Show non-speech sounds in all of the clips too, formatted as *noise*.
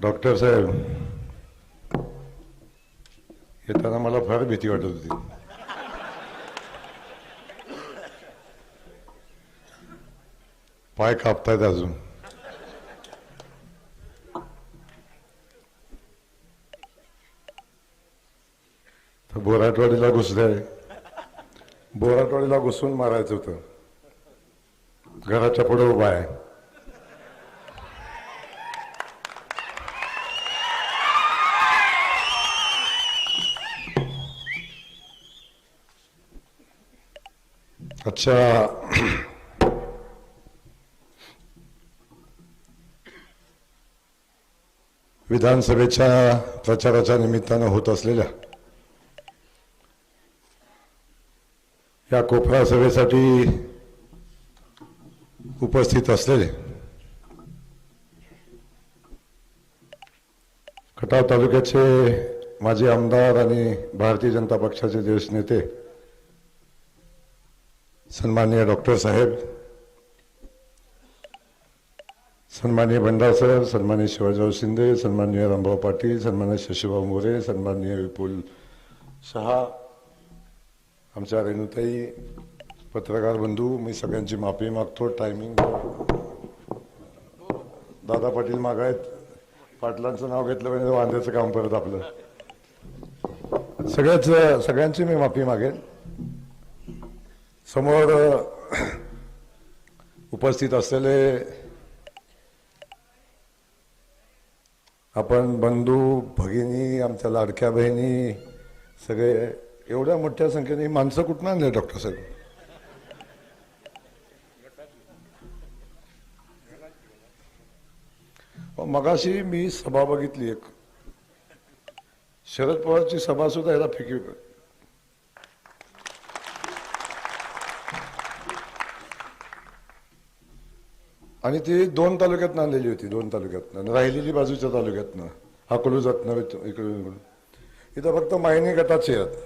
Doctor साहेब येताना मला फार भीती वाटत होती. पाय कापतायत अजून. तर बोराटवाडीला घुसले. बोराटवाडीला घुसून मारायचं होतं. घराच्या पुढे उभा आहे. अच्छा uh, *clears throat* विधानसभेच्या प्रचाराच्या निमित्तानं होत असलेल्या या कोपरा सभेसाठी उपस्थित असलेले खटाव तालुक्याचे माजी आमदार आणि भारतीय जनता पक्षाचे ज्येष्ठ नेते सन्माननीय डॉक्टर साहेब सन्माननीय भंडार सर सन्माननीय शिवाजीराव शिंदे सन्माननीय रामभाऊ पाटील सन्मान्य शशीभाऊ मोरे सन्माननीय विपुल शहा आमच्या रेणुताई पत्रकार बंधू मी सगळ्यांची माफी मागतो टायमिंग दादा पाटील मागायत पाटलांचं नाव घेतलं म्हणजे वांद्याचं काम परत आपलं. सगळ्याच सगळ्यांची मी माफी मागेन. समोर उपस्थित असलेले आपण बंधू भगिनी आमच्या लाडक्या बहिणी सगळे एवढ्या मोठ्या संख्येने माणसं कुठून आणले डॉक्टर साहेब? मगाशी मी सभा बघितली एक. शरद पवारची सभा सुद्धा याला फिकी आणि ती दोन तालुक्यातनं आणलेली होती दोन तालुक्यातनं. राहिलेली बाजूच्या तालुक्यातनं. अकलूजातनं इकडून. इथं फक्त मायनी गटाचे आहेत.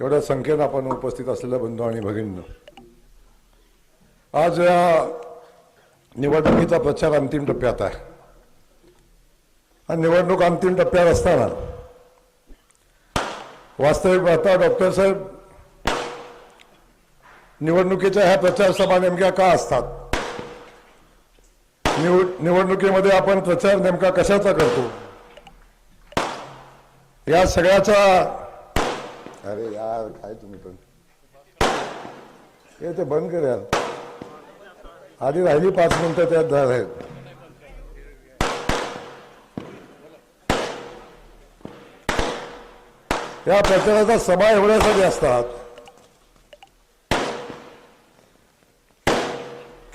एवढ्या संख्येनं आपण उपस्थित असलेल्या बंधू आणि भगिनींनो. आज या निवडणुकीचा प्रचार अंतिम टप्प्यात आहे. आणि निवडणूक अंतिम टप्प्यात असताना वास्तविक पाहता डॉक्टर साहेब निवडणुकीच्या ह्या प्रचार सभा नेमक्या का असतात? निवड निवडणुकीमध्ये आपण प्रचार नेमका कशाचा करतो? या सगळ्याचा अरे यार काय तुम्ही पण. हे ते बंद कर यार. आधी राहिली पाच मिनिटं त्यात झाड आहेत या प्रचाराचा सभा एवढ्यासाठी असतात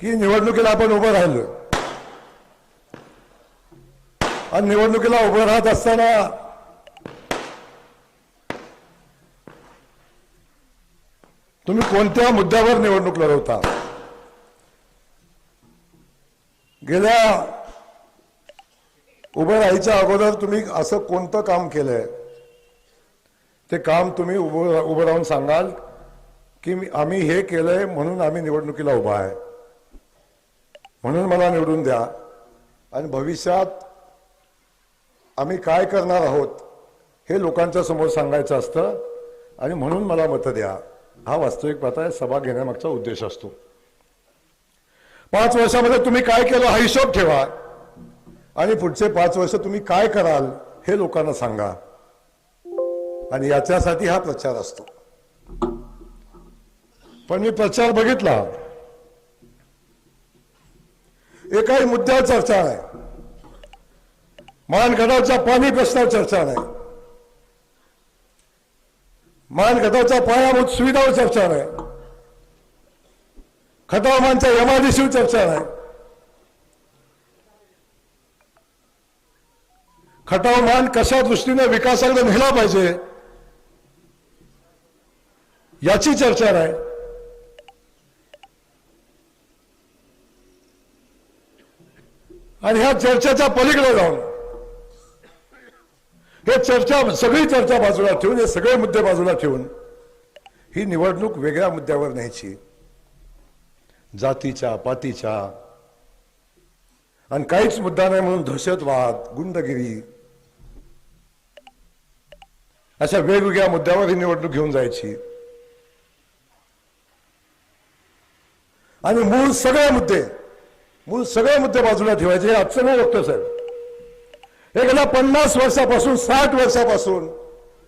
की निवडणुकीला आपण उभं राहिलो. आणि निवडणुकीला उभं राहत असताना तुम्ही कोणत्या मुद्द्यावर निवडणूक लढवता? गेल्या उभं राहायच्या अगोदर तुम्ही असं कोणतं काम केलंय? ते काम तुम्ही उभं उभं राहून सांगाल की आम्ही हे केलंय म्हणून आम्ही निवडणुकीला उभा आहे. म्हणून मला निवडून द्या. आणि भविष्यात आम्ही काय करणार आहोत हे लोकांच्या समोर सांगायचं असतं. आणि म्हणून मला मतं द्या. हा वास्तविक पाहता सभा घेण्यामागचा उद्देश असतो. पाच वर्षामध्ये तुम्ही काय केलं हा हिशोब ठेवा. आणि पुढचे पाच वर्ष तुम्ही काय कराल हे लोकांना सांगा. आणि याच्यासाठी हा प्रचार असतो. पण मी प्रचार बघितला. एकाही मुद्द्यावर चर्चा नाही. मानगडावच्या पाणी प्रश्नावर चर्चा नाही. मानगडावच्या पायाभूत सुविधावर चर्चा नाही. खटावमानच्या यमादिशीवर चर्चा नाही. खटावमान कशा दृष्टीने विकासाकडे नेला पाहिजे याची चर्चा नाही. आणि ह्या चर्चेच्या पलीकडे जाऊन हे चर्चा सगळी चर्चा बाजूला ठेवून हे सगळे मुद्दे बाजूला ठेवून ही निवडणूक वेगळ्या मुद्द्यावर न्यायची. जातीच्या पातीच्या आणि काहीच मुद्दा नाही म्हणून दहशतवाद गुंडगिरी अशा वेगवेगळ्या मुद्द्यावर ही निवडणूक घेऊन जायची. आणि मूळ सगळे मुद्दे मूळ सगळे मुद्दे बाजूला ठेवायचे हे आजचं नाही डॉक्टर साहेब. हे गेल्या पन्नास वर्षापासून साठ वर्षापासून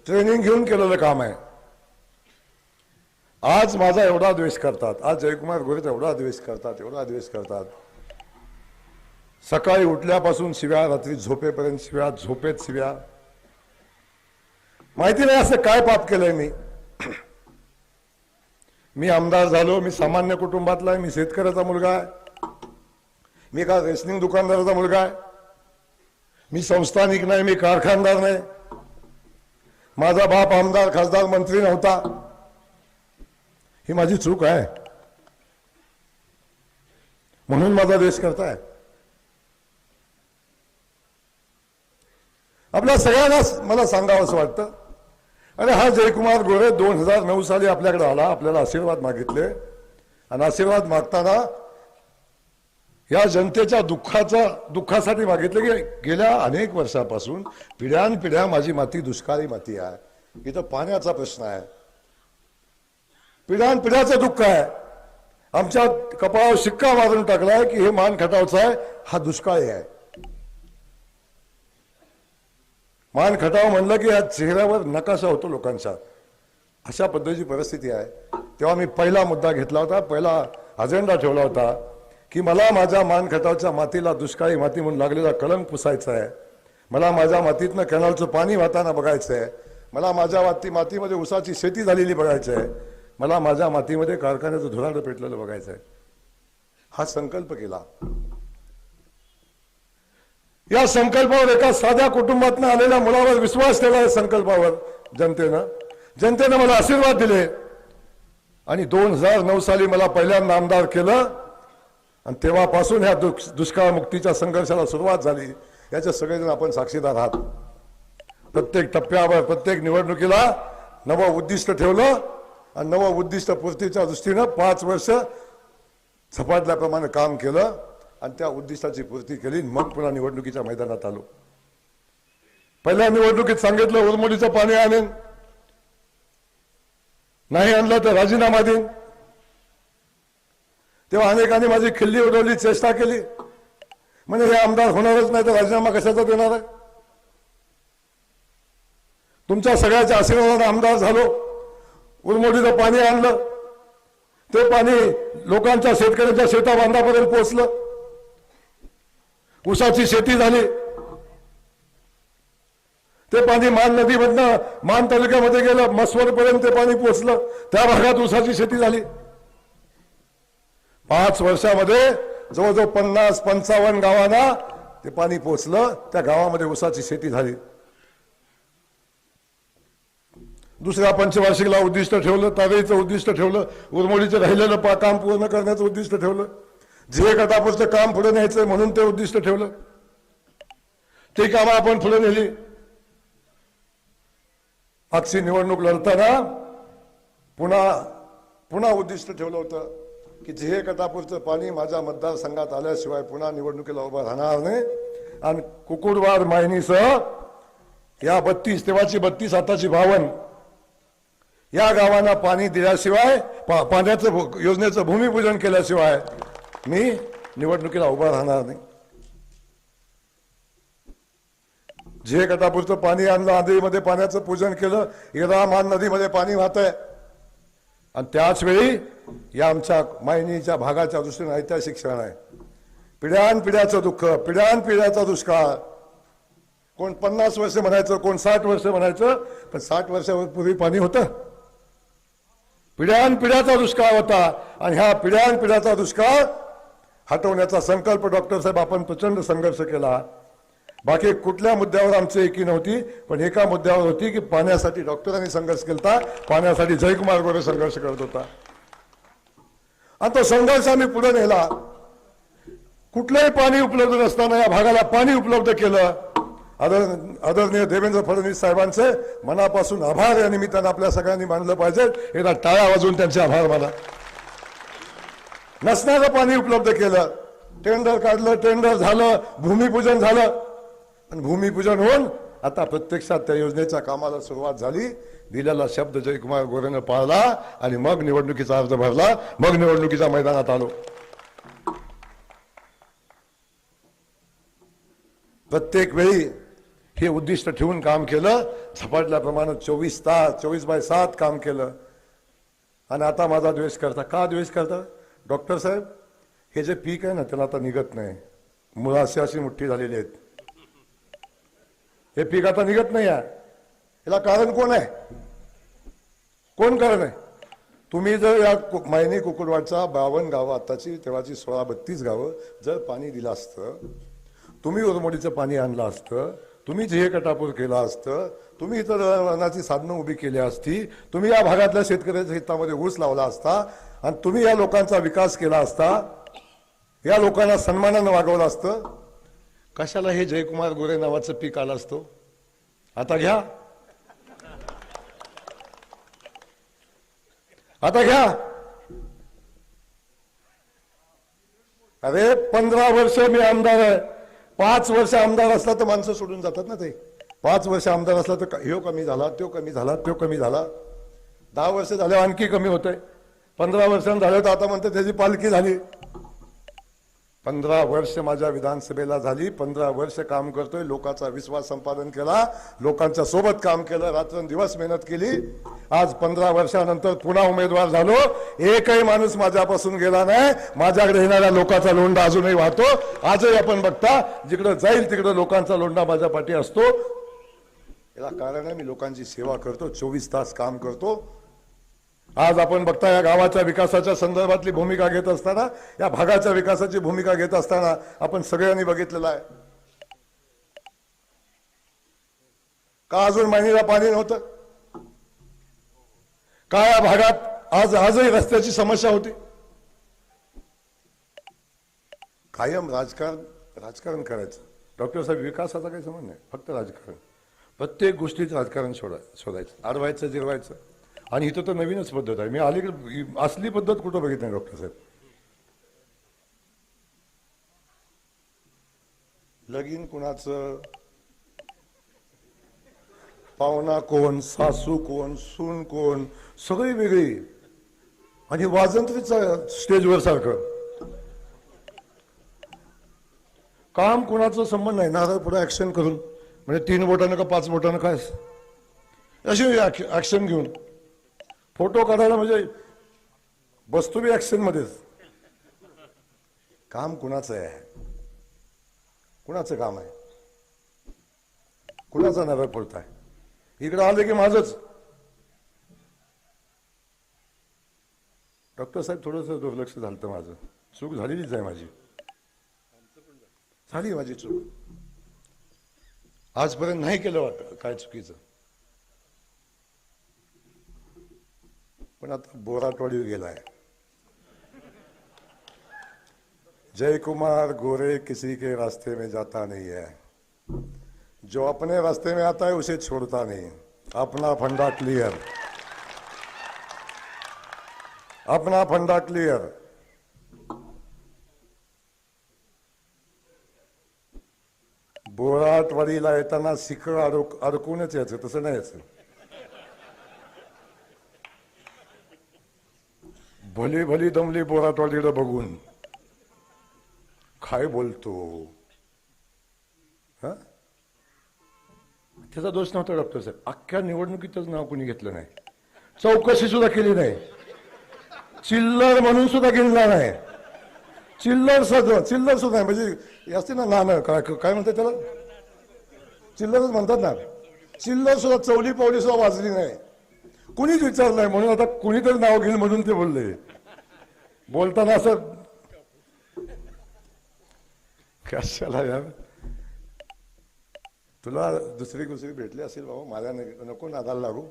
ट्रेनिंग घेऊन केलेलं काम आहे. आज माझा एवढा द्वेष करतात आज जयकुमार गोरेचा एवढा द्वेष करतात एवढा द्वेष करतात. सकाळी उठल्यापासून शिव्या रात्री झोपेपर्यंत शिव्या झोपेत शिव्या. माहिती नाही असं काय पाप केलंय मी. मी आमदार झालो मी सामान्य कुटुंबातला आहे मी शेतकऱ्याचा मुलगा आहे. मी का रेशनिंग दुकानदाराचा मुलगा आहे. मी संस्थानिक नाही मी कारखानदार नाही. माझा बाप आमदार खासदार मंत्री नव्हता. ही माझी चूक आहे. म्हणून माझा देश करताय. आपल्या सगळ्यांना मला सांगावं असं वाटतं. अरे हा जयकुमार गोरे दोन हजार नऊ साली आपल्याकडे आला आपल्याला आशीर्वाद मागितले. आणि आशीर्वाद मागताना या जनतेच्या दुःखाचा दुःखासाठी मागितलं की गेल्या अनेक वर्षापासून पिढ्यानपिढ्या माझी माती दुष्काळी माती आहे. इथं पाण्याचा प्रश्न आहे. पिढ्यानपिढ्याचं दुःख आहे. आमच्या कपाळावर शिक्का मारून टाकलाय की हे मान खटावचा आहे हा दुष्काळी आहे. मान खटाव म्हणलं की या चेहऱ्यावर नकाशा होतो लोकांचा. अशा पद्धतीची परिस्थिती आहे. तेव्हा मी पहिला मुद्दा घेतला होता पहिला अजेंडा ठेवला होता. की मला माझ्या मानखटावच्या मातीला दुष्काळी माती म्हणून लागलेला कलंक पुसायचा आहे. मला माझ्या मातीतनं कॅनलचं पाणी वाहताना बघायचं आहे. मला माझ्या माती मातीमध्ये उसाची शेती झालेली बघायचं आहे. मला माझ्या मातीमध्ये कारखान्याचं धुराडं पेटलेलं बघायचं आहे. हा संकल्प केला. या संकल्पावर एका साध्या कुटुंबातनं आलेल्या मुलावर विश्वास ठेवला या संकल्पावर जनतेनं. जनतेनं मला आशीर्वाद दिले. आणि दोन हजार नऊ साली मला पहिल्यांदा आमदार केलं. आणि तेव्हापासून ह्या दुष् दुष्काळ मुक्तीच्या संघर्षाला सुरुवात झाली. याच्या सगळेजण आपण साक्षीदार आहात. प्रत्येक टप्प्यावर प्रत्येक निवडणुकीला नवं उद्दिष्ट ठेवलं आणि नवं उद्दिष्ट पूर्तीच्या दृष्टीनं पाच वर्ष झपाटल्याप्रमाणे काम केलं आणि त्या उद्दिष्टाची पूर्ती केली मग पुन्हा निवडणुकीच्या मैदानात आलो. पहिल्या निवडणुकीत सांगितलं उरमोडीचं पाणी आणेन. नाही आणलं तर राजीनामा देईन. तेव्हा अनेकांनी माझी खिल्ली उडवली चेष्टा केली. म्हणजे हे आमदार होणारच नाही तर राजीनामा कशाचा देणार आहे? तुमच्या सगळ्याच्या आशीर्वादाने आमदार झालो. उरमोडीचं पाणी आणलं. ते पाणी लोकांच्या शेतकऱ्यांच्या शेता बांधापर्यंत पोहोचलं ऊसाची शेती झाली. ते पाणी मान नदीमधनं मान तालुक्यामध्ये गेलं मसवडपर्यंत ते पाणी पोचलं. त्या भागात ऊसाची शेती झाली. पाच वर्षामध्ये जवळजवळ पन्नास पंचावन्न गावांना ते पाणी पोचलं. त्या गावामध्ये ऊसाची शेती झाली. दुसऱ्या पंचवार्षिकला उद्दिष्ट ठेवलं तारेचं उद्दिष्ट ठेवलं उरमोडीचं राहिलेलं पा काम पूर्ण करण्याचं उद्दिष्ट ठेवलं. जे गटापुरतं काम पुढे न्यायचं म्हणून ते उद्दिष्ट ठेवलं. ते कामं आपण पुढे नेली. आजची निवडणूक लढताना पुन्हा पुन्हा उद्दिष्ट ठेवलं होतं. की जे कटापूरचं पाणी माझ्या मतदारसंघात आल्याशिवाय पुन्हा निवडणुकीला उभं राहणार नाही. आणि कुकुडवार मायनीसह या बत्तीस तेव्हाची बत्तीस आताची बावन या गावांना पाणी दिल्याशिवाय पा पाण्याचं योजनेचं भूमिपूजन केल्याशिवाय मी निवडणुकीला उभा राहणार नाही. जे गटापूरचं पाणी आणलं आंधळीमध्ये पाण्याचं पूजन केलं इरामान नदीमध्ये पाणी वाहत आहे आणि त्याचवेळी या आमच्या मायनीच्या भागाच्या दृष्टीने ऐतिहासिक क्षण आहे. पिढ्यान पिढ्याचं दुःख पिढ्यान पिढ्याचा दुष्काळ. कोण पन्नास वर्ष म्हणायचं कोण साठ वर्ष म्हणायचं पण साठ वर्षापूर्वी पाणी होतं. पिढ्यान पिढ्याचा दुष्काळ होता आणि ह्या पिढ्यान पिढ्याचा दुष्काळ हटवण्याचा संकल्प डॉक्टर साहेब आपण प्रचंड संघर्ष केला. बाकी कुठल्या मुद्द्यावर आमची एकी नव्हती पण एका मुद्द्यावर होती की पाण्यासाठी डॉक्टरांनी संघर्ष केला पाण्यासाठी जयकुमार गोरे संघर्ष करत होता. आणि तो संघर्ष आम्ही पुढे नेला. कुठलंही पाणी उपलब्ध नसताना या भागाला पाणी उपलब्ध केलं. आदर आदरणीय देवेंद्र फडणवीस साहेबांचे मनापासून आभार या निमित्तानं आपल्या सगळ्यांनी मानलं पाहिजे. एकदा टाळ्या वाजवून त्यांचे आभार माना. नसणारं पाणी उपलब्ध केलं. टेंडर काढलं टेंडर झालं भूमिपूजन झालं. आणि भूमिपूजन होऊन आता प्रत्यक्षात त्या योजनेच्या कामाला सुरुवात झाली. दिलेला शब्द जयकुमार गोरेनं पाळला आणि मग निवडणुकीचा अर्ज भरला. मग निवडणुकीच्या मैदानात आलो. प्रत्येक वेळी हे उद्दिष्ट ठेवून काम केलं. झपाटल्याप्रमाणे चोवीस तास चोवीस बाय सात काम केलं. आणि आता माझा द्वेष करता. का द्वेष करता? डॉक्टर साहेब हे जे पीक आहे ना त्याला आता निघत नाही. मुळं अशी अशी मुठ्ठी झालेली आहेत. हे पीक आता निघत नाही आहे. याला कारण कोण आहे? कोण कारण आहे? तुम्ही जर या मायनी कुकुडवाडचा बावन्न गावं आताची तेव्हाची सोळा बत्तीस गावं जर पाणी दिलं असतं तुम्ही उरमोडीचं पाणी आणलं असतं तुम्ही झेह कटापूर केला असतं तुम्ही इतर दळणवळणाची साधनं उभी केली असती तुम्ही या भागातल्या शेतकऱ्याच्या हितामध्ये ऊस लावला असता आणि तुम्ही या लोकांचा विकास केला असता या लोकांना सन्मानानं वागवलं असतं कशाला हे जयकुमार गोरे नावाचं पीक आलं असतो? आता घ्या. आता घ्या. अरे पंधरा वर्ष मी आमदार आहे. पाच वर्ष आमदार असला तर माणसं सोडून जातात ना ते. पाच वर्ष आमदार असला तर ह्यो कमी झाला तो कमी झाला तो कमी झाला. दहा वर्ष झाल्यावर आणखी कमी होतंय. पंधरा वर्षांनी झालं तर आता म्हणतात त्याची पालखी झाली. पंधरा वर्ष माझ्या विधानसभेला झाली. पंधरा वर्ष काम करतोय. लोकांचा विश्वास संपादन केला. लोकांच्या सोबत काम केलं. रात्रंदिवस मेहनत केली. आज पंधरा वर्षानंतर पुन्हा उमेदवार झालो. एकही माणूस माझ्यापासून गेला नाही. माझ्याकडे येणाऱ्या लोकांचा लोंढा अजूनही वाहतो. आजही आपण बघता जिकडं जाईल तिकडं लोकांचा लोंढा माझ्या पाठी असतो. याला कारण आहे मी लोकांची सेवा करतो. चोवीस तास काम करतो. आज आपण बघता या गावाच्या विकासाच्या संदर्भातली भूमिका घेत असताना या भागाच्या विकासाची भूमिका घेत असताना आपण सगळ्यांनी बघितलेलं आहे. का अजून माहिनीला पाणी नव्हतं? का या भागात आज आजही रस्त्याची समस्या होती? कायम राजकारण राजकारण करायचं. डॉक्टर साहेब विकासाचा काही संबंध नाही फक्त राजकारण. प्रत्येक गोष्टीत राजकारण शोधा शोधायचं अडवायचं जिरवायचं. आणि इथं तर नवीनच पद्धत आहे. मी अलीकडे असली पद्धत कुठं बघित नाही डॉक्टर साहेब? लगीन कुणाचं? पाहुणा कोण सासू कोण सून कोण सगळी वेगळी. आणि वाजंत्रीच स्टेजवर सारखं. काम कोणाचं संबंध नाही. नारळ पुढे ऍक्शन करून. म्हणजे तीन बोटानं का पाच बोटानं काय? अशी ऍक्शन घेऊन. फोटो काढायला म्हणजे बसतो बी ऍक्शन मध्येच. काम कुणाचं आहे? कुणाचं काम आहे? कुणाचा नव्या पडताय? इकडं आलं की माझंच. डॉक्टर साहेब थोडंसं दुर्लक्ष झालं माझं. चूक झालेलीच आहे माझी. झाली माझी चूक. आजपर्यंत नाही केलं वाटत. काय चुकीचं? पण आता बोराटवाडी गेलाय. जय कुमार गोरे किसी के रास्ते में जाता नहीं है. जो अपने रास्ते में आता है, उसे छोड़ता नहीं. अपना फंडा क्लियर अपना फंडा क्लियर बोराटवाडीला येताना सिकळ अडक अडकूनच यायचं, तसं नाही यायचं. भली भली दमली बोराटवाडीला बघून. काय बोलतो? हा? त्याचा दोष नव्हता डॉक्टर साहेब. अख्ख्या निवडणुकीतच नाव कुणी घेतलं नाही. चौकशी सुद्धा केली नाही. चिल्लर म्हणून सुद्धा गेलेला नाही. चिल्लर सुद्धा चिल्लर सुद्धा नाही. म्हणजे असते ना नाणं. काय काय म्हणतात त्याला? चिल्लरच म्हणतात ना. चिल्लर सुद्धा चवली पावली सुद्धा वाजली नाही. कुणीच विचारलं नाही. म्हणून आता कुणीतरी नाव घेईल म्हणून ते बोलले. बोलताना असं कशाला यार? तुला दुसरी दुसरी भेटली असेल बाबा मला नको नादाला लागू.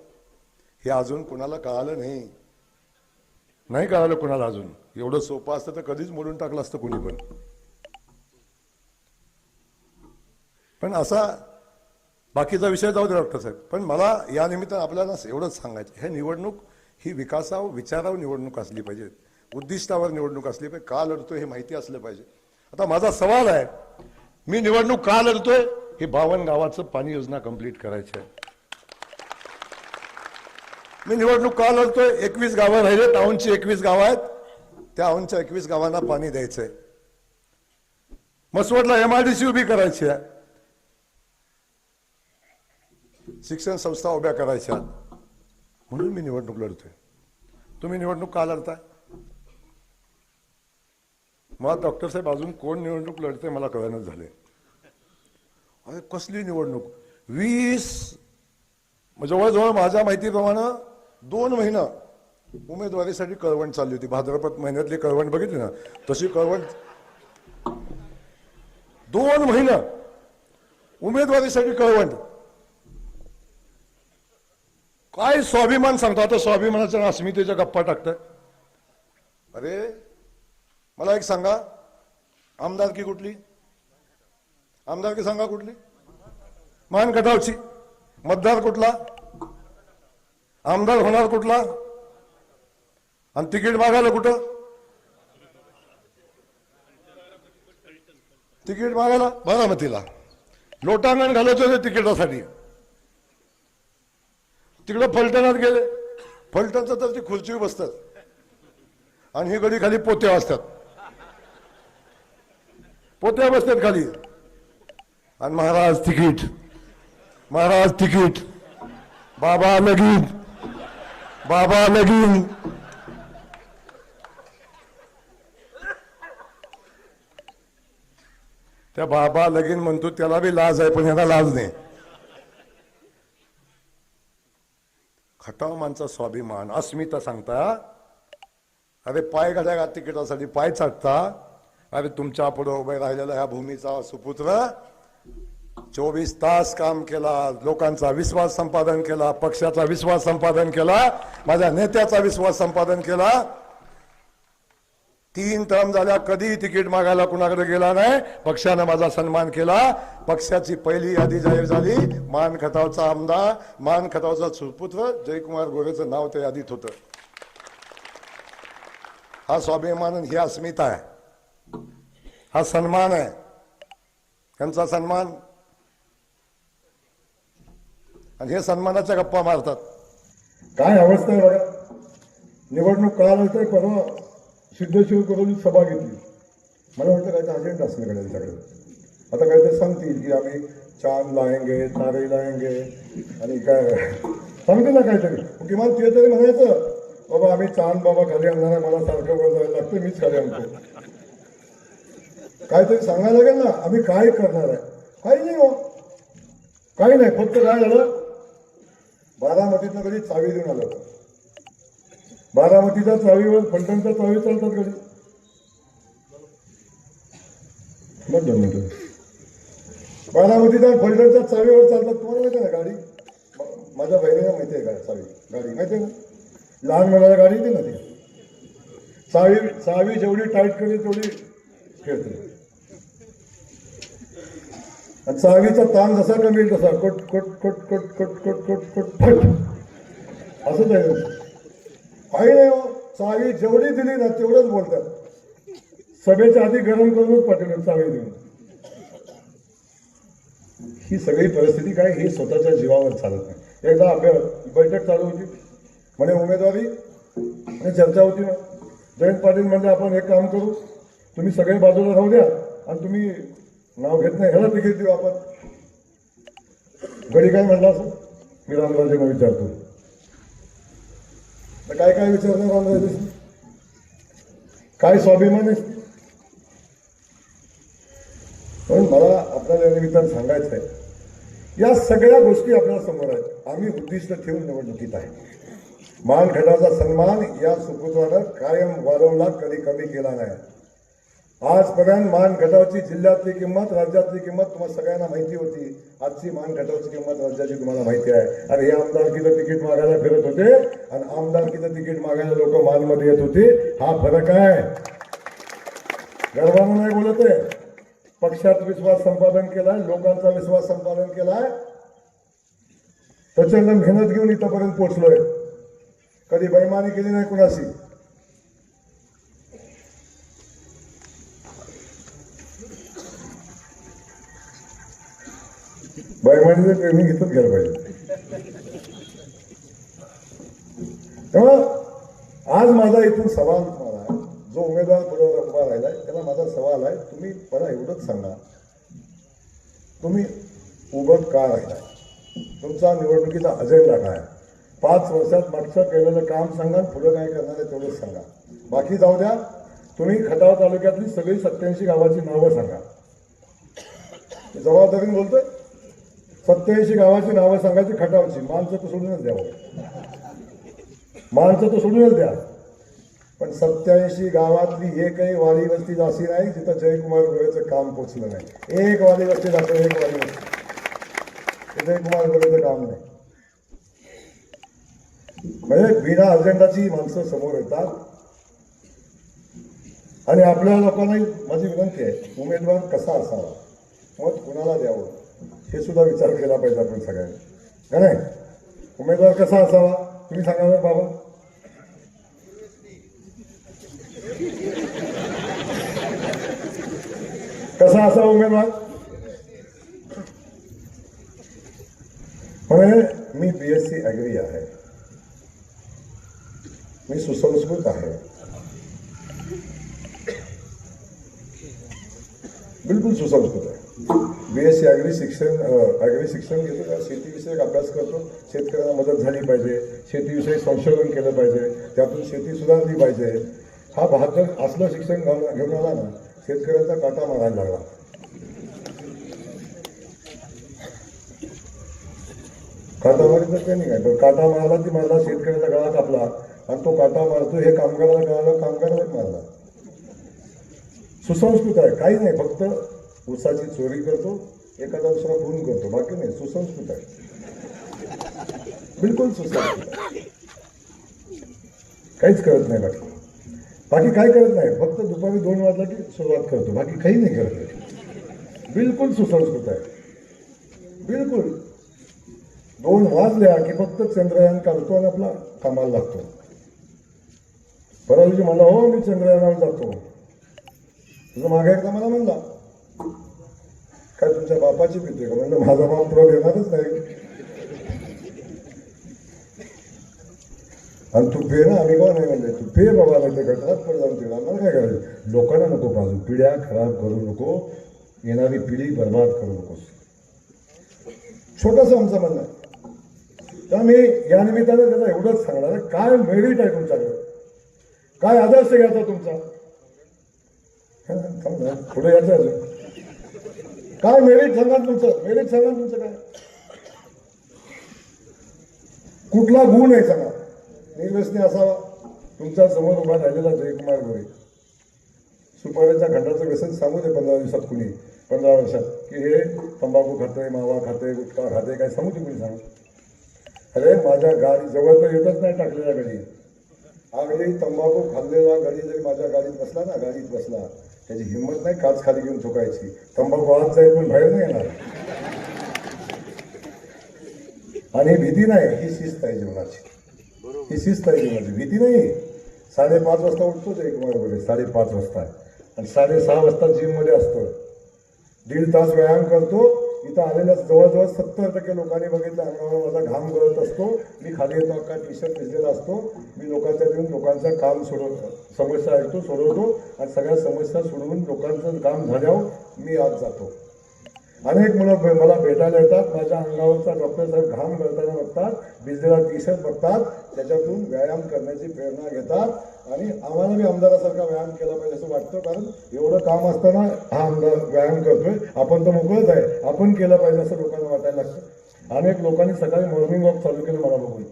हे अजून कुणाला कळालं नाही. नाही कळालं कुणाला अजून. एवढं सोपं असतं तर कधीच मोडून टाकलं असतं कुणी पण. पण असा बाकीचा विषय जाऊ दे डॉक्टर साहेब. पण मला या निमित्तानं आपल्याला एवढंच सांगायचं हे निवडणूक ही विकासावर विचारावर निवडणूक असली पाहिजे. उद्दिष्टावर निवडणूक असली पाहिजे. का लढतो हे माहिती असलं पाहिजे. आता माझा सवाल आहे मी निवडणूक का लढतोय? हे बावन गावाचं पाणी योजना कंप्लीट करायची आहे. मी निवडणूक का लढतोय? एकवीस गावं राहिले टाऊनची एकवीस गावं आहेत. त्या औंधच्या एकवीस गावांना पाणी द्यायचंय. मसवडला एमआरडीसी उभी करायची आहे. शिक्षण संस्था उभ्या करायच्या. म्हणून मी निवडणूक लढतोय. तुम्ही निवडणूक का लढताय? मला डॉक्टर साहेब अजून कोण निवडणूक लढते मला कळणच झाले अरे कसली निवडणूक? वीस म्हणजे जवळजवळ माझ्या माहितीप्रमाणे दोन महिनं उमेदवारीसाठी कळवण चालली होती. भाद्रपद महिन्यातली कळवण बघितली ना? तशी कळवण दोन महिनं उमेदवारीसाठी कळवण. काय स्वाभिमान सांगतो? आता स्वाभिमानाच्या अस्मितेच्या गप्पा टाकतात अरे मला एक सांगा. आमदारकी कुठली? आमदारकी सांगा कुठली? मान कटावची. मतदार कुठला? आमदार होणार कुठला? आणि तिकीट मागायला कुठं? तिकीट मागायला? बारामतीला. लोटांगण घालायचं होते तिकिटासाठी. तिकडं फलटणात गेले. फलटणचं तर ती खुर्चीवर बसतात. आणि ही गडी खाली पोत्या असतात पोत्या बसतात खाली. आणि महाराज तिकीट. महाराज तिकीट. बाबा लगीन. बाबा लगीन. त्या बाबा लगीन म्हणतो त्याला बी लाज आहे पण ह्याला लाज नाही. खटाव स्वाभिमान. अस्मिता सांगता अरे पाय घड्या तिकिटासाठी पाय चाटता. अरे तुमच्यापुढे उभे राहिलेला ह्या भूमीचा सुपुत्र. चोवीस तास काम केला लोकांचा विश्वास संपादन केला पक्षाचा विश्वास संपादन केला माझ्या नेत्याचा विश्वास संपादन केला. तीन टर्म झाल्या कधी तिकीट मागायला कुणाकडे गेला नाही. पक्षानं माझा सन्मान केला. पक्षाची पहिली यादी जाहीर झाली. मान खतावचा आमदार मान खतावचा सुपुत्र जयकुमार गोरेचं नाव त्या यादीत होतं. हा स्वाभिमान ही अस्मिता आहे. हा सन्मान आहे. त्यांचा सन्मान. आणि हे सन्मानाच्या गप्पा मारतात. काय अवस्था आहे बघा. निवडणूक का आलं परवा. सिद्धेश्वर करून सभा घेतली. मला वाटतं काय तर अजेंडा असण्याकडे त्यांच्याकडे. आता काय ते सांगतील की आम्ही चांद लायंगे तारे लायंगे आणि काय सांगते ना काहीतरी. किमान ते तरी म्हणायचं बाबा आम्ही चांद बाबा खाली आणणार आहे, मला सारखं वर जायला लागतं मीच खाली आणतो. काहीतरी सांगायला लागेल ना आम्ही काय करणार आहे? काही नाही हो. काही नाही फक्त काय झालं? बारामतीतनं कधी चावी देऊन आलं बारामतीच्या चावीवर फलटणच्या चावी चालतात गाडी मग दोन मिनिटं. बारामतीच्या फलटणच्या चावीवर चालतात. तुम्हाला माहिती ना गाडी? माझ्या बहिणीला माहिती आहे का चावी? गाडी माहिती आहे ना? लहान मुलाला गाडी येते ना ती. चावी चावी जेवढी टाईट करेल तेवढी खेळते. आणि चावीचा ताण जसा कमी येईल तसा कोट कोट कोट कोट कट कोट कोट कोट. फट असंच आहे काही हो चावी जेवढी दिली ना तेवढंच बोलतात. सभेच्या आधी गरम करूनच पाठवलं चावी देऊन. ही सगळी परिस्थिती काय ही स्वतःच्या जीवावर चालत नाही. एकदा अभ्यास बैठक चालू होती म्हणे उमेदवारी आणि चर्चा होती ना. जयंत पाटील म्हणजे आपण एक काम करू तुम्ही सगळे बाजूला राहू द्या आणि तुम्ही नाव घेत नाही ह्याला तिकीट देऊ आपण. गडी काय म्हणला असं मी रामराजेंना विचारतो. तर काय काय विचारणार रामराजे काय स्वाभिमान आहे? पण मला आपल्याला या निमित्तानं सांगायचं आहे या सगळ्या गोष्टी आपल्यासमोर आहेत. आम्ही उद्दिष्ट ठेवून निवडणुकीत आहे. मानखटाचा सन्मान या सुपुत्रानं कायम वाढवला कधी कमी केला नाही. आजपर्यंत मान घटावची जिल्ह्यातली किंमत राज्यातली किंमत तुम्हाला सगळ्यांना माहिती होती. आजची मान घटावची किंमत राज्याची तुम्हाला माहिती आहे. अरे हे आमदारकीचं तिकीट मागायला फिरत होते आणि आमदारकीचं तिकीट मागायला लोक मानमध्ये येत होते हा फरक आहे. गर्वानं नाही बोलत आहे. पक्षात विश्वास संपादन केलाय लोकांचा विश्वास संपादन केलाय. प्रचंड मेहनत घेऊन इथंपर्यंत पोहोचलोय. कधी बैमानी केली नाही कुणाशी? बैमानीचं ट्रेनिंग घेतच घ्यायला पाहिजे. तेव्हा आज माझा इथून सवाल तुम्हाला आहे. जो उमेदवार पुढे उभा राहिलाय त्याला माझा सवाल आहे तुम्ही मला एवढंच सांगा. तुम्ही उभं का राहिलाय? तुमचा निवडणुकीचा अजेंडा काय? पाच वर्षात मागचं केलेलं काम सांगा पुढं काय करणार आहे तेवढंच सांगा. बाकी जाऊ द्या तुम्ही खटाव तालुक्यातली सगळी सत्याऐंशी गावाची नावं सांगा. जबाबदारीने बोलतोय. सत्याऐंशी गावाची नावं सांगायची खटावची. माणसं तर सोडूनच द्यावं. माणसं तर सोडूनच द्या. पण सत्याऐंशी गावातली एकही वाडी वस्ती जाशी नाही जिथं जयकुमार गोरेचं काम पोचलं नाही. एक वाडी वस्ती दाखव एक वाडी वस्ती ते जयकुमार गोरेचं काम नाही. म्हणजे बिना अजेंडाची माणसं समोर येतात. आणि आपल्या लोकांनाही माझी विनंती आहे उमेदवार कसा असावा? मत कुणाला द्यावं? हे सुद्धा विचार केला पाहिजे आपण सगळ्यांनी. का नाही? उमेदवार कसा असावा? तुम्ही सांगा ना बाबा. कसा असावा उमेदवार? म्हणजे मी बी एस सी ॲग्री आहे. मी सुसंस्कृत आहे. बिलकुल सुसंस्कृत आहे. बी एस सी ॲग्री शिक्षण ॲग्री शिक्षण घेतो का? शेतीविषयक अभ्यास करतो. शेतकऱ्यांना मदत झाली पाहिजे. शेतीविषयक संशोधन केलं पाहिजे. त्यातून शेती सुधारली पाहिजे. हा बहात्तर असलं शिक्षण घेऊन आला ना शेतकऱ्याचा काटा मारायला लागला. काटा मारायचं काही नाही काय? पण काटा मारला ती मारला शेतकऱ्याचा गळा कापला. आणि तो काटा मारतो हे कामगाराला कळालं कामगारालाच मारला. सुसंस्कृत आहे काही नाही. फक्त ऊसाची चोरी करतो एखादा दुसरा खून करतो. बाकी नाही सुसंस्कृत आहे. बिलकुल सुसंस्कृत. आहे काहीच करत नाही बाकी. बाकी काय करत नाही? फक्त दुपारी दोन वाजला की सुरुवात करतो. बाकी काही नाही करत आहे. बिलकुल सुसंस्कृत आहे. बिलकुल. दोन वाजल्या की फक्त चंद्रयान काढतो आणि आपला कामाला लागतो. परवा दिवशी म्हणला हो मी चंद्रयानावर जातो. तुझं मागे एकदा मला म्हणला. काय तुमच्या बापाची भीती आहे का? म्हणलं माझा बाप तुला येणारच नाही. आणि तू पे ना आम्ही का नाही म्हणले? तू पे बाबा नाही ते पण पड जाऊन तिला आम्हाला काय करायचं? लोकांना नको पाजू. पिढ्या खराब करू नको. येणारी पिढी बर्बाद करू नकोस. छोटंसं आमचं म्हणणं आहे. तर मी या निमित्तानं त्याला एवढंच सांगणार आहे. काय मेरिट आहे तुमच्याकडे? काय आदर्श घ्यायचा तुमचा? थांब ना, पुढे यायचं अजून. काय मेरिट सांगा तुमचं. मेरिट सांगा तुमचं काय. कुठला गुण आहे सांगा निर्व्यसनी असावा. तुमच्यासमोर उभा राहिलेला जयकुमार गोरे. सुपाऱ्याच्या खंडाचं व्यसन सांगू दे पंधरा दिवसात कुणी. पंधरा वर्षात. की हे तंबाखू खाते मावा खाते गुटखा खाते काय सांगू दे कुणी सांगू. अरे माझ्या गाडी जवळ तर येतच नाही टाकलेल्या गाडी आगली तंबाखू खाल्लेला गाडी जरी माझ्या गाडीत बसला ना गाडीत बसला. त्याची हिंमत नाही काच खाली घेऊन ठोकायची तंबाखू आत जाईल पण बाहेर नाही येणार. आणि ही भीती नाही ही शिस्त आहे जीवनाची. ही शिस्त आहे जीवनाची. भीती नाही. साडेपाच वाजता उठतो जयकुमार वगैरे साडेपाच वाजता. आणि साडेसहा वाजता जिममध्ये असतो. दीड तास व्यायाम करतो. इथं आलेल्या जवळजवळ सत्तर टक्के लोकांनी बघितलं. अंगावर माझा घाम गळत असतो. मी खाली येतो अख्खा टी शर्ट भिजलेला असतो. मी लोकांच्या देऊन लोकांचं काम सोडवतो समस्या ऐकतो सोडवतो. आणि सगळ्या समस्या सोडवून लोकांचं काम झाल्यावर मी आज जातो. अनेक मुलं भे- मला भेटायला येतात. माझ्या अंगावरचा डॉक्टर साहेब घाम गळताना बघतात. भिजलेला टी बघतात. त्याच्यातून व्यायाम करण्याची प्रेरणा घेतात. आणि आम्हाला बी आमदारासारखा व्यायाम केला पाहिजे असं वाटतं. कारण एवढं काम असताना हा आमदार व्यायाम करतोय. आपण तर मोकळच आहे. आपण केलं पाहिजे असं लोकांना वाटायला लागतं. अनेक लोकांनी सकाळी मॉर्निंग वॉक चालू केलं मला बघून.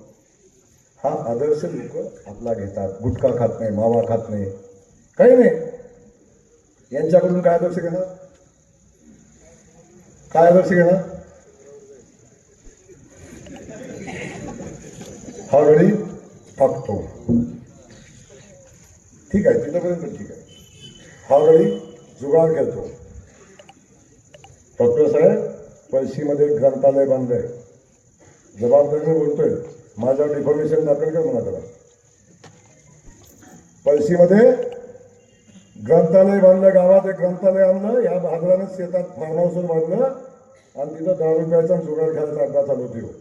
हा आदर्श लोक आपला घेतात. गुटखा खात नाही मावा खात नाही. काही नाही. यांच्याकडून काय आदर्श घेणार? काय आदर्श घेणार हा गडी टाकतो ठीक आहे तिथपर्यंत ठीक आहे. हा गडी जुगाड खेळतो. डॉक्टर साहेब पळशीमध्ये ग्रंथालय बांधलंय. जबाबदारीने बोलतोय. माझ्या डिफॉर्मेशन दाखल कर म्हणा त्याला. पळशीमध्ये ग्रंथालय बांधलं गावात एक ग्रंथालय आणलं या भाजरानं शेतात फार्म हाऊसवर बांधलं. आणि तिथं दहा रुपयाचा जुगार खेळायचा अड्डा चालू देऊ हो.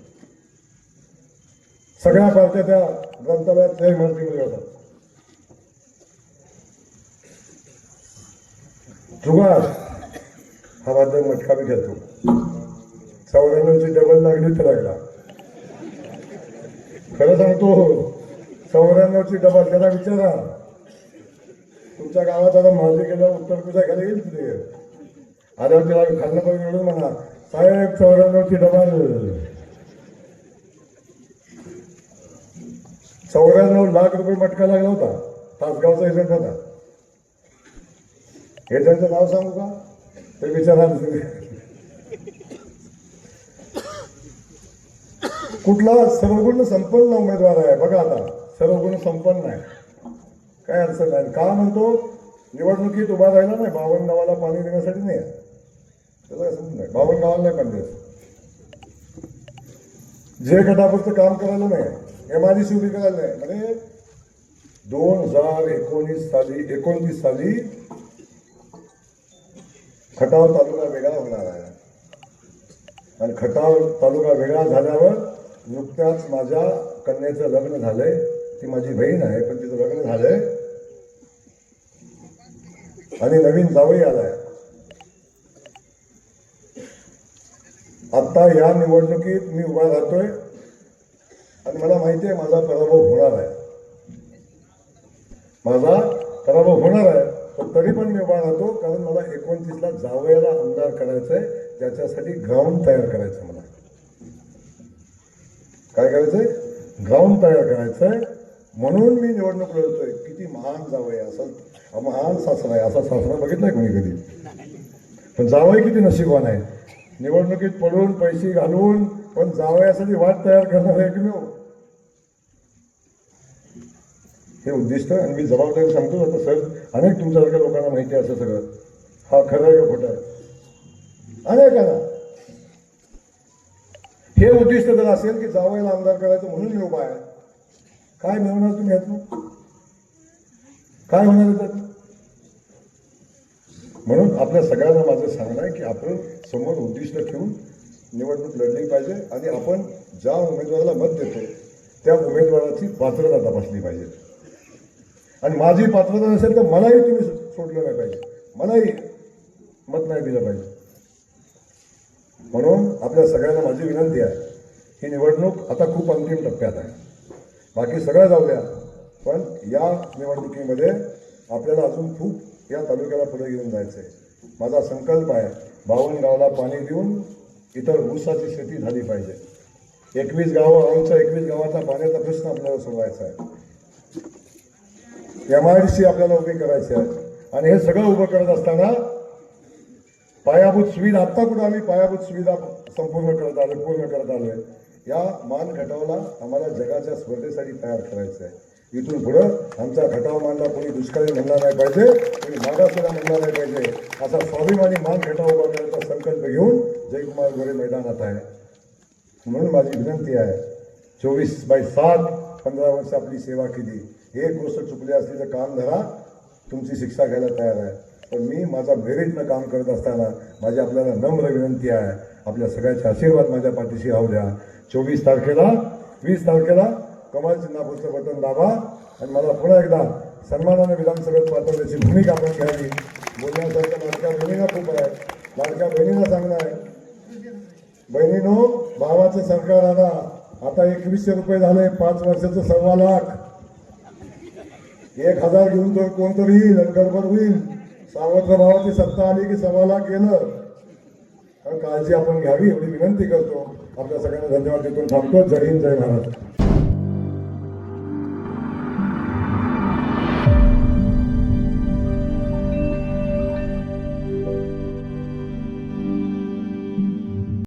सगळ्या पार्ट्या त्या ग्रंथालयात त्या इमारतीमध्ये होतात जुगार हा माझा मटका मी घेतो चौऱ्याण्णवची डबल लागली तर लागला खरं सांगतो चौऱ्याण्णवची डबल त्याला विचारा. तुमच्या गावात आता माझे गेलं उत्तर पूजा खाली येईल तिथे. आल्यावर त्याला खाल्लं पाहिजे म्हणा. साहेब चौऱ्याण्णवची डबल? चौऱ्याण्णव लाख रुपये मटका लागला होता. तासगावचा एजंट होता. एजंटचं नाव सांगू का? ते विचारा कुठला? सर्वगुण संपन्न उमेदवार आहे. बघा आता. सर्वगुण संपन्न आहे. काय अडचण नाही. का म्हणतो? निवडणुकीत उभा राहिला नाही. बावन्न गावाला पाणी देण्यासाठी नाही. आहे. त्याला काय नाही गावाला द्यायचं जे गटापुरतं काम करायला नाही एमआयडीसी उभी करायला नाही. म्हणजे दोन हजार एकोणीस साली एकोणतीस साली खटाव तालुका वेगळा होणार आहे. आणि खटाव तालुका वेगळा झाल्यावर नुकत्याच माझ्या कन्याचं लग्न झालंय. ती माझी बहीण आहे पण तिचं लग्न झालंय. आणि नवीन जावई आलाय. आत्ता या निवडणुकीत मी उभा राहतोय आणि मला माहिती आहे माझा पराभव होणार आहे. माझा पराभव होणार आहे पण तरी पण मी उभा राहतो कारण मला एकोणतीसला जावयाला आमदार करायचंय त्याच्यासाठी ग्राउंड तयार करायचं मला. काय करायचंय? ग्राउंड तयार करायचंय. म्हणून मी निवडणूक लढतोय. किती महान जावय असं महान सासरा आहे. असा सासरा बघितलाय कोणी कधी? पण जावय किती नशिबवान आहे. निवडणुकीत पडून पैसे घालून पण जावयासाठी वाट तयार करणार आहे की हो? हे? उद्दिष्ट आणि मी जबाबदारी सांगतो आता सर अनेक तुमच्यासारख्या लोकांना माहिती असं सगळं. हा खरं आहे का खोटं आहे? अनेकांना. हे उद्दिष्ट जर असेल की जावयाला आमदार करायचं म्हणून मी उभा आहे काय मिळवणार तुम्ही यातून? काय होणार आहे म्हणून आपल्या सगळ्यांना माझं सांगणं आहे की आपण समोर उद्दिष्ट ठेवून निवडणूक लढली पाहिजे आणि आपण ज्या उमेदवाराला मत देतो त्या उमेदवाराची पात्रता तपासली पाहिजे. आणि माझी पात्रता नसेल तर मलाही तुम्ही सोडलं नाही पाहिजे. मलाही मत नाही दिलं पाहिजे. म्हणून आपल्या सगळ्यांना माझी विनंती आहे ही निवडणूक आता खूप अंतिम टप्प्यात आहे. बाकी सगळं जाऊ द्या पण या निवडणुकीमध्ये आपल्याला अजून खूप या तालुक्याला पुढे घेऊन जायचं आहे माझा संकल्प आहे बावन्न गावाला पाणी देऊन इतर ऊसाची शेती झाली पाहिजे. एकवीस गावं आमच्या एकवीस गावाचा पाण्याचा प्रश्न आपल्याला सोडवायचा आहे. एम आय डी सी आपल्याला उभी करायची आहे. आणि हे सगळं उभं करत असताना पायाभूत सुविधा आत्ता कुठं आम्ही पायाभूत सुविधा संपूर्ण करत आलो पूर्ण करत आलोय. या मान घटवला आम्हाला जगाच्या स्पर्धेसाठी तयार करायचं आहे इथून पुढं आमचा खटाव मानला कोणी दुष्काळी म्हणला नाही पाहिजे कोणी मागासलेला म्हणला नाही पाहिजे. असा स्वाभिमानी मान खटाव उभा संकल्प घेऊन जयकुमार गोरे मैदानात आहे. म्हणून माझी विनंती आहे चोवीस बाय सात पंधरा वर्ष आपली सेवा केली. एक गोष्ट चुकली असली तर काम धरा तुमची शिक्षा घ्यायला तयार आहे. पण मी माझा मेरिटनं काम करत असताना माझी आपल्याला नम्र विनंती आहे. आपल्या सगळ्याचे आशीर्वाद माझ्या पाठीशी राहू द्या. चोवीस तारखेला वीस तारखेला कमाल चिन्हापूरचं बटन दाबा आणि मला पुन्हा एकदा सन्मानाने विधानसभेत पाठवण्याची भूमिका आपण घ्यावी. बोलण्यासारखं लाडक्या बहिणीला खूप आहे. लाडक्या बहिणीला सांगणार आहे. बहिणीनो भावाचं सरकार आला. आता एकवीसशे रुपये झाले पाच वर्षाचं सव्वा लाख. एक हजार घेऊन तर कोणतरी येईल आणि गडबड होईल. सावत्र भावाची सत्ता आली की सव्वा लाख गेलं. काळजी आपण घ्यावी एवढी विनंती करतो. आपल्या सगळ्यांना धन्यवाद देतो. थांबतो. जय हिंद जय महाराज